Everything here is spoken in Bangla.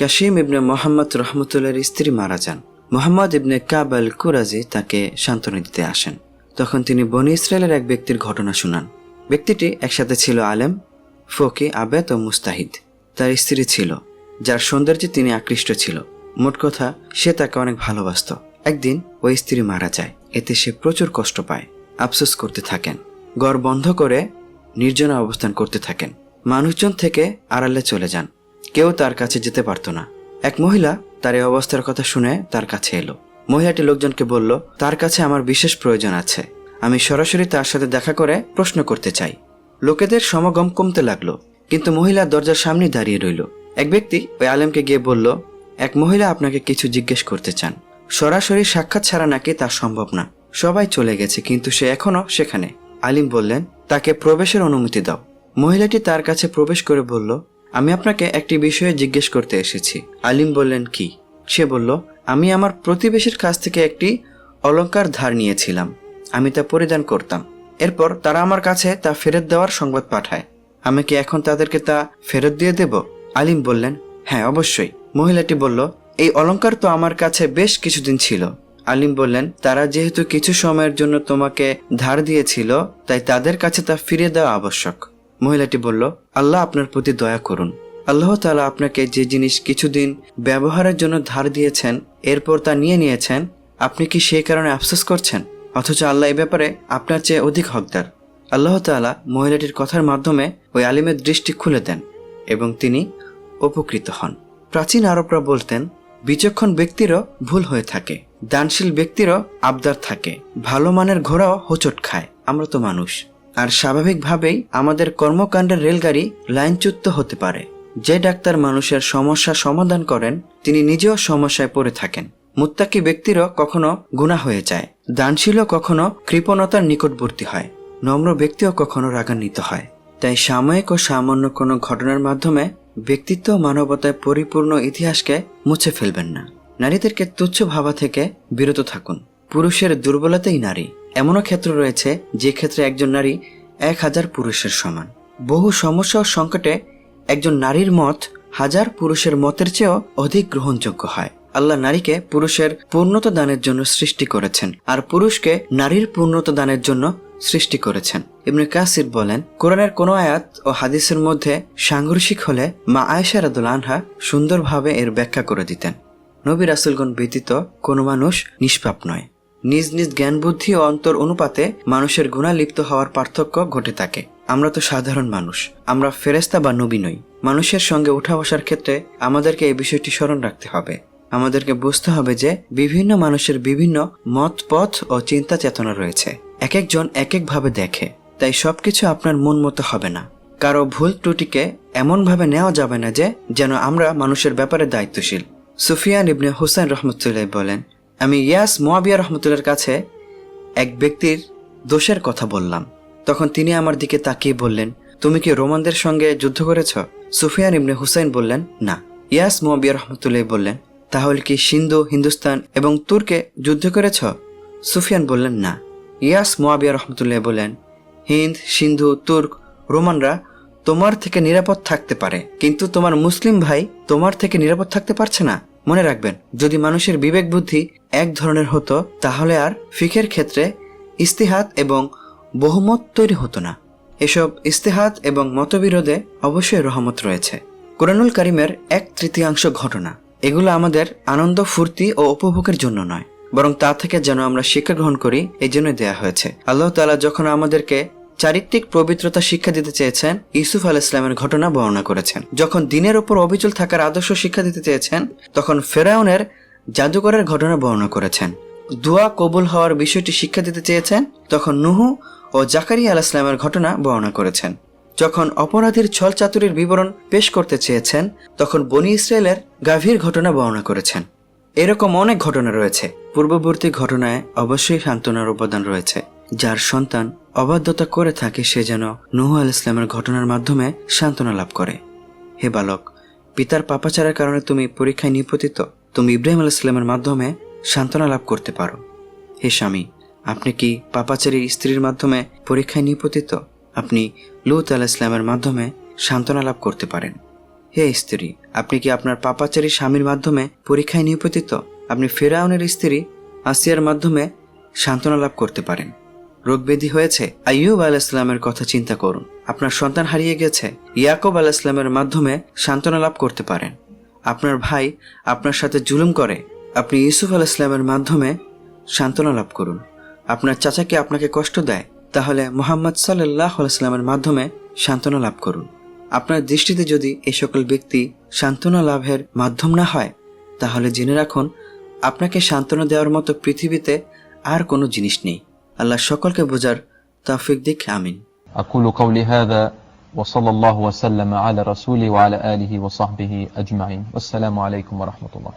কাশিম ইবনে মোহাম্মদ রহমতুল্লাহর স্ত্রী মারা যান। মোহাম্মদ ইবনে কাবাল কুরাজি তাকে সান্ত্বনা দিতে আসেন। তখন তিনি বনি ইসরায়েলের এক ব্যক্তির ঘটনা শুনান। ব্যক্তিটি একসাথে ছিল আলেম, ফকি, আবেদ ও মুস্তাহিদ। তার স্ত্রী ছিল, যার সৌন্দর্যে তিনি আকৃষ্ট ছিল। মোট কথা, সে তাকে অনেক ভালোবাসত। একদিন ওই স্ত্রী মারা যায়, এতে সে প্রচুর কষ্ট পায়, আফসোস করতে থাকেন। গড় বন্ধ করে নির্জনা অবস্থান করতে থাকেন। মানুষজন থেকে আড়ালে চলে যান। কেউ তার কাছে যেতে পারত না। এক মহিলা তার এই অবস্থার কথা শুনে তার কাছে এলো। মহিলাটি লোকজনকে বলল, তার কাছে আমার বিশেষ প্রয়োজন আছে। আমি সরাসরি তার সাথে দেখা করে প্রশ্ন করতে চাই। লোকেদের সমাগম কমতে লাগল, কিন্তু মহিলা দরজার সামনে দাঁড়িয়ে রইল। এক ব্যক্তি ওই আলেমকে গিয়ে বলল, এক মহিলা আপনাকে কিছু জিজ্ঞেস করতে চান। সরাসরি সাক্ষাৎ ছাড়া নাকি তা সম্ভব না। সবাই চলে গেছে, কিন্তু সে এখনও সেখানে। আলিম বললেন, তাকে প্রবেশের অনুমতি দাও। মহিলাটি তার কাছে প্রবেশ করে বলল আমি আপনাকে একটি বিষয়ে জিজ্ঞেস করতে এসেছি। আলিম বললেন, কি? সে বলল, আমি আমার প্রতিবেশীর কাছ থেকে একটি অলংকার ধার নিয়েছিলাম। আমি তা পরিধান করতাম। এরপর তারা আমার কাছে তা ফেরত দেওয়ার সংবাদ পাঠায়। আমি কি এখন তাদেরকে তা ফেরত দিয়ে দেব? আলিম বললেন হ্যাঁ অবশ্যই। মহিলাটি বলল, এই অলংকার তো আমার কাছে বেশ কিছুদিন ছিল। আলিম বললেন, তারা যেহেতু কিছু সময়ের জন্য তোমাকে ধার দিয়েছিল, তাই তাদের কাছে তা ফিরিয়ে দেওয়া আবশ্যক। মহিলাটি বলল, আল্লাহ আপনার প্রতি দয়া করুন। আল্লাহ তালা আপনাকে যে জিনিস কিছুদিন ব্যবহারের জন্য ধার দিয়েছেন, এরপর তা নিয়ে নিয়েছেন, আপনি কি সেই কারণে আফসোস করছেন? অথচ আল্লাহ এ ব্যাপারে আপনার চেয়ে অধিক হকদার। আল্লাহ তাআলা মহিলাটির কথার মাধ্যমে ওই আলিমের দৃষ্টি খুলে দেন এবং তিনি উপকৃত হন। প্রাচীন আরবরা বলতেন, বিচক্ষণ ব্যক্তিরও ভুল হয়ে থাকে, দানশীল ব্যক্তিরও আবদার থাকে, ভালো মানের ঘোড়াও হোঁচট খায়, আমরা তো মানুষ। আর স্বাভাবিকভাবেই আমাদের কর্মকাণ্ডের রেলগাড়ি লাইনচ্যুত হতে পারে। যে ডাক্তার মানুষের সমস্যা সমাধান করেন, তিনি নিজেও সমস্যায় পড়ে থাকেন। মুত্তাকি ব্যক্তিরও কখনো গুণা হয়ে যায়। দানশীলও কখনো কৃপণতার নিকটবর্তী হয়। নম্র ব্যক্তিও কখনো রাগান্বিত হয়। তাই সাময়িক ও সামান্য কোনো ঘটনার মাধ্যমে ব্যক্তিত্ব মানবতায় পরিপূর্ণ ইতিহাসকে মুছে ফেলবেন না। নারীদেরকে তুচ্ছ ভাবা থেকে বিরত থাকুন। পুরুষের দুর্বলতাই নারী। এমনও ক্ষেত্র রয়েছে যে ক্ষেত্রে একজন নারী এক হাজার পুরুষের সমান। বহু সমস্যা ও সংকটে একজন নারীর মত হাজার পুরুষের মতের চেয়েও অধিক গ্রহণযোগ্য হয়। আল্লাহ নারীকে পুরুষের পূর্ণতা দানের জন্য সৃষ্টি করেছেন আর পুরুষকে নারীর পূর্ণতা দানের জন্য সৃষ্টি করেছেন। ইবনে কাসির বলেন, কোরআনের কোনো আয়াত ও হাদিসের মধ্যে সাংঘর্ষিক হলে মা আয়েশা রাদুল আনহা সুন্দরভাবে এর ব্যাখ্যা করে দিতেন। নবী রাসুলগণ ব্যতীত কোনো মানুষ নিষ্পাপ নয়। নিজ নিজ জ্ঞান বুদ্ধি ও অন্তর অনুপাতে মানুষের গুণা লিপ্ত হওয়ার পার্থক্য ঘটে থাকে। আমরা তো সাধারণ মানুষ। আমরা ফেরেস্তা বা নবী নই। মানুষের সঙ্গে উঠা বসার ক্ষেত্রে আমাদেরকে এই বিষয়টি স্মরণ রাখতে হবে। আমাদেরকে বুঝতে হবে যে বিভিন্ন মানুষের বিভিন্ন মত, পথ ও চিন্তা চেতনা রয়েছে। এক একজন এক একভাবে দেখে। তাই সবকিছু আপনার মন মতো হবে না। কারও ভুল ত্রুটিকে এমনভাবে নেওয়া যাবে না যে, যেন আমরা মানুষের ব্যাপারে দায়িত্বশীল। সুফিয়ান ইবনে হুসাইন রহমতুল্লাহ বলেন আমি ইয়াস মোয়াবিয়া রহমতুল্লার কাছে এক ব্যক্তির দোষের কথা বললাম। তখন তিনি আমার দিকে তাকিয়ে বললেন, তুমি কি রোমানদের সঙ্গে যুদ্ধ করেছ? সুফিয়ান ইবনে হুসাইন বললেন, না। ইয়াস মোয়াবিয়া রহমতুল্লাহ বললেন, তাহলে কি সিন্ধু, হিন্দুস্তান এবং তুর্কে যুদ্ধ করেছ? সুফিয়ান বললেন, না। ইয়াস মোয়াবিয়া রহমতুল্লাহ বললেন, হিন্দ, সিন্ধু, তুর্ক, রোমানরা তোমার থেকে নিরাপদ থাকতে পারে, কিন্তু তোমার মুসলিম ভাই তোমার থেকে নিরাপদ থাকতে পারছে না। মনে রাখবেন, যদি মানুষের বিবেক বুদ্ধি এক ধরনের হতো, তাহলে আর ফিকের ক্ষেত্রে ইস্তিহাত এবং বহুমত তৈরি হতো না। এসব ইস্তেহাত এবং মতবিরোধে অবশ্যই রহমত রয়েছে। কোরআনুল কারিমের এক তৃতীয়াংশ ঘটনা, এগুলো আমাদের আনন্দ, ফুর্তি ও উপভোগের জন্য নয়, বরং তা থেকে যেন আমরা শিক্ষা গ্রহণ করি এই জন্য দেয়া হয়েছে। আল্লাহ তাআলা যখন আমাদেরকে চারিত্রিক পবিত্রতা শিক্ষা দিতে চেয়েছেন ইউসুফ আল ইসলামের ঘটনা বর্ণনা করেছেন। যখন দিনের ওপর অবিচল থাকার আদর্শ শিক্ষা দিতে চেয়েছেন, তখন ফেরাউনের জাদুকরের ঘটনা বর্ণনা করেছেন। দোয়া কবুল হওয়ার বিষয়টি শিক্ষা দিতে চেয়েছেন, তখন নুহু ও জাকারিয়া আল ইসলামের ঘটনা বর্ণনা করেছেন। যখন অপরাধীর ছল চাতুরির বিবরণ পেশ করতে চেয়েছেন, তখন বনি ইসরায়েলের গাভীর ঘটনা বর্ণনা করেছেন। এরকম অনেক ঘটনা রয়েছে। পূর্ববর্তী ঘটনায় অবশ্যই সান্ত্বনার উপাদান রয়েছে। যার সন্তান অবাধ্যতা করে থাকে সে যেন নুহু আল ইসলামের ঘটনার মাধ্যমে সান্ত্বনা লাভ করে। হে বালক, পিতার পাপাচারের কারণে তুমি পরীক্ষায় নিপতিত। তুমি ইব্রাহিম আল ইসলামের মাধ্যমে সান্ত্বনা লাভ করতে পারো। হে স্বামী, আপনি কি পাপাচারী স্ত্রীর মাধ্যমে পরীক্ষায় নিপতিত? আপনি লুত আল ইসলামের মাধ্যমে সান্ত্বনা লাভ করতে পারেন। হে স্ত্রী, আপনি কি আপনার পাপাচারী স্বামীর মাধ্যমে পরীক্ষায় নিপতিত? আপনি ফেরাউনের স্ত্রী আসিয়ার মাধ্যমে সান্ত্বনা লাভ করতে পারেন। রোগব্যাধি হয়েছে? আইয়ুব আলাইসলামের কথা চিন্তা করুন। আপনার সন্তান হারিয়ে গেছে। ইয়াকুব আলাইসলামের মাধ্যমে সান্ত্বনা লাভ করতে পারেন। আপনার ভাই আপনার সাথে জুলুম করে। আপনি ইউসুফ আলাইসলামের মাধ্যমে সান্ত্বনা লাভ করুন। আপনার চাচাকে আপনাকে কষ্ট দেয়? তাহলে মোহাম্মদ সাল্লাহ আলাইসলামের মাধ্যমে সান্ত্বনা লাভ করুন। আপনার দৃষ্টিতে যদি এই সকল ব্যক্তি সান্ত্বনা লাভের মাধ্যম না হয়, তাহলে জেনে রাখুন, আপনাকে সান্ত্বনা দেওয়ার মতো পৃথিবীতে আর কোনো জিনিস নেই। আল্লাহ সকলকে বোঝার তৌফিক দিক আমিন أقول قولي هذا وصلى الله وسلم على رسوله وعلى آله وصحبه أجمعين والسلام عليكم ورحمة الله